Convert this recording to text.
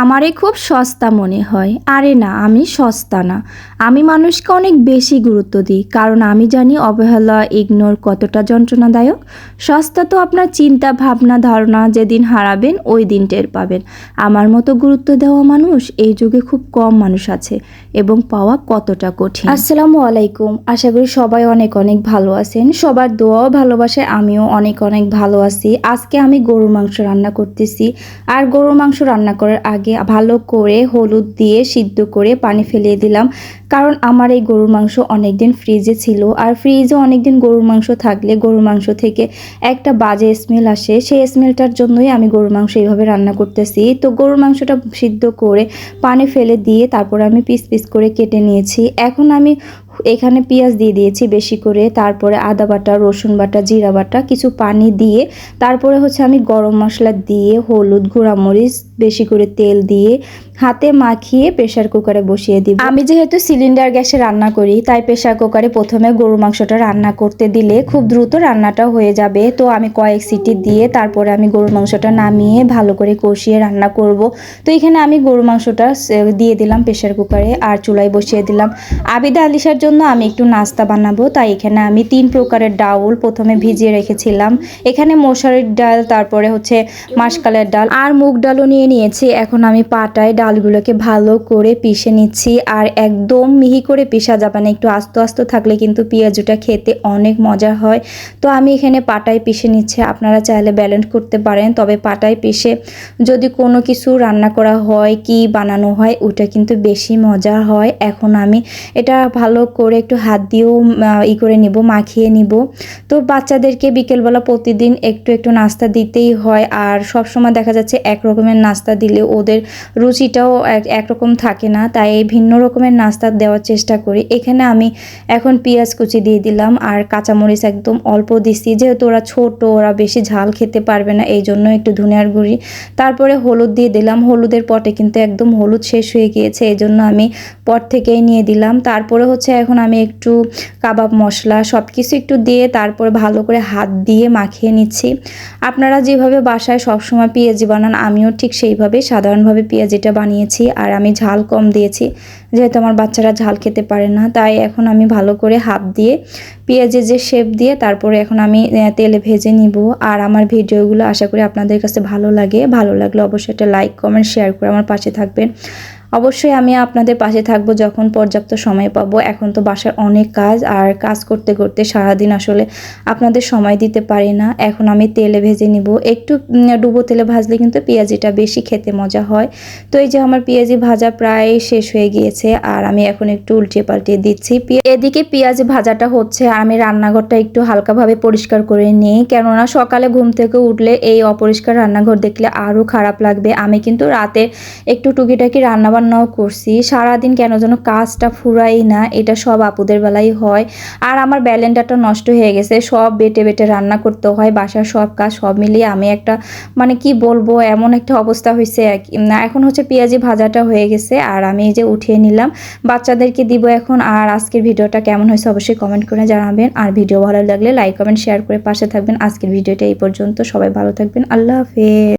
আমারে খুব সস্তা মনে হয়। আরে না, আমি সস্তা না। আমি মানুষকে অনেক বেশি গুরুত্ব দিই, কারণ আমি জানি অবহেলা ইগনোর কতটা যন্ত্রণাদায়ক। সস্তা তো আপনার চিন্তা, ভাবনা, ধারণা যেদিন হারাবেন, ওই দিন টের পাবেন। আমার মতো গুরুত্ব দেওয়া মানুষ এই যুগে খুব কম মানুষ আছে এবং পাওয়া কতটা কঠিন। আসসালামু আলাইকুম। আশা করি সবাই অনেক অনেক ভালো আছেন। সবার দোয়াও ভালোবাসে আমিও অনেক অনেক ভালো আছি। আজকে আমি গরুর মাংস রান্না করতেছি। আর গরুর মাংস রান্না করার আগে ভালো করে হলুদ দিয়ে সিদ্ধ করে পানি ফেলিয়ে দিলাম। কারণ আমার এই গরুর মাংস অনেক দিন ফ্রিজে ছিল। আর ফ্রিজে অনেক দিন গরুর মাংস থাকলে গরুর মাংস থেকে একটা বাজে স্মেল আসে। সেই স্মেলটার জন্যই আমি গরুর মাংস এইভাবে রান্না করতেছি। তো গরুর মাংসটা সিদ্ধ করে পানি ফেলে দিয়ে তারপর আমি পিস পিস করে কেটে নিয়েছি। এখন আমি এখানে পেঁয়াজ দিয়ে দিয়েছি বেশি করে। তারপরে আদা বাটা, রসুন বাটা, জিরা বাটা, কিছু পানি দিয়ে তারপরে হচ্ছে আমি গরম মশলা দিয়ে হলুদ, গুঁড়ামরিচ বেশি করে তেল দিয়ে হাতে মাখিয়ে প্রেশার কুকারে বসিয়ে দিব। আমি যেহেতু সিলিন্ডার গ্যাসে রান্না করি, তাই প্রেশার কুকারে প্রথমে গরুর মাংসটা রান্না করতে দিলে খুব দ্রুত রান্নাটা হয়ে যাবে। তো আমি কয়েক সিটি দিয়ে তারপরে আমি গরুর মাংসটা নামিয়ে ভালো করে কষিয়ে রান্না করব। তো এখানে আমি গরুর মাংসটা দিয়ে দিলাম প্রেশার কুকারে আর চুলায় বসিয়ে দিলাম। আবিদা আলিশার জন্য আমি একটু নাস্তা বানাবো, তাই এখানে আমি তিন প্রকারের ডাউল প্রথমে ভিজিয়ে রেখেছিলাম। এখানে মশারির ডাল, তারপরে হচ্ছে মাসকালের ডাল আর মুগ ডালও নিয়ে নিয়েছি, এখন আমি পাটায় ডালগুলোকে ভালো করে পিষে নিচ্ছি আর একদম মিহি করে পিষা যাবে না, একটু আস্ত আস্ত থাকলে কিন্তু পেঁয়াজুটা খেতে অনেক মজা হয়। তো আমি এখানে পাটায় পিষে নিচ্ছি, আপনারা চাইলে ব্যালেন্স করতে পারেন, তবে পাটায় পিষে যদি কোনো কিছু রান্না করা হয় কি বানানো হয়, ওটা কিন্তু বেশি মজা হয়। এখন আমি এটা ভালো করে একটু হাত দিয়েও ই করে নিব, মাখিয়ে নিব। তো বাচ্চাদেরকে বিকেলবেলা প্রতিদিন একটু একটু নাস্তা দিতেই হয়, আর সব সময় দেখা যাচ্ছে এক রকমের নাস্তা দিলে ওদের রুচিটাও একরকম থাকে না। তাই ভিন্ন রকমের নাস্তা দেওয়ার চেষ্টা করি। এখানে আমি এখন পেঁয়াজ কুচি দিয়ে দিলাম আর কাঁচামরিচ একদম অল্প দিচ্ছি। যেহেতু ওরা ছোট, ওরা বেশি ঝাল খেতে পারবে না এই জন্য একটু ধনিয়ার গুঁড়ি। তারপরে হলুদ দিয়ে দিলাম। হলুদের পটে কিন্তু একদম হলুদ শেষ হয়ে গিয়েছে এই জন্য আমি পট থেকেই নিয়ে দিলাম। তারপরে হচ্ছে এখন আমি একটু কাবাব মশলা সব কিছু একটু দিয়ে তারপরে ভালো করে হাত দিয়ে মাখিয়ে নিচ্ছি। আপনারা যেভাবে বাসায় সবসময় পেঁয়াজি বানান, আমিও ঠিক সেইভাবে সাধারণভাবে পেঁয়াজিটা বানিয়েছি আর আমি ঝাল কম দিয়েছি। যেহেতু আমার বাচ্চারা ঝাল খেতে পারে না, তাই এখন আমি ভালো করে হাত দিয়ে পেঁয়াজের যে শেপ দিয়ে তারপরে এখন আমি তেলে ভেজে নিব। আর আমার ভিডিওগুলো আশা করি আপনাদের কাছে ভালো লাগে। ভালো লাগলে অবশ্যই একটা লাইক কমেন্ট শেয়ার করে আমার পাশে থাকবেন। অবশ্যই আমি আপনাদের পাশে থাকব যখন পর্যাপ্ত সময় পাবো। এখন তো বাসার অনেক কাজ আর কাজ করতে করতে সারাদিন আসলে আপনাদের সময় দিতে পারি না। এখন আমি তেলে ভেজে নিব। একটু ডুবো তেলে ভাজলে কিন্তু পেঁয়াজিটা বেশি খেতে মজা হয়। তো এই যে আমার পেঁয়াজি ভাজা প্রায় শেষ হয়ে গিয়েছে আর আমি এখন একটু উল্টিয়ে পাল্টিয়ে দিচ্ছি এদিকে পেঁয়াজি ভাজাটা হচ্ছে আর আমি রান্নাঘরটা একটু হালকাভাবে পরিষ্কার করে নিই। কেননা সকালে ঘুম থেকে উঠলে এই অপরিষ্কার রান্নাঘর দেখলে আরও খারাপ লাগবে। আমি কিন্তু রাতে একটু টুকিটাকি রান্না বান্নাও করছি। সারাদিন কেন যেন কাজটা ফুরাই না, এটা সব আপুদের বেলাই হয়। আর আমার ব্যালেন্ডারটা নষ্ট হয়ে গেছে, সব বেটে বেটে রান্না করতে হয়, বাসার সব কাজ সব মিলিয়ে আমি একটা মানে কি বলব, এমন একটা অবস্থা হয়েছে এখন হচ্ছে পেঁয়াজি ভাজাটা হয়ে গেছে, আর আমি এই যে উঠিয়ে নিলাম। বাচ্চাদেরকে দিব এখন, আর আজকের ভিডিওটা কেমন হয়েছে অবশ্যই কমেন্ট করে জানাবেন। আর ভিডিও ভালো লাগলে লাইক কমেন্ট শেয়ার করে পাশে থাকবেন। আজকের ভিডিওটা এই পর্যন্ত, সবাই ভালো থাকবেন, আল্লাহ হাফেজ।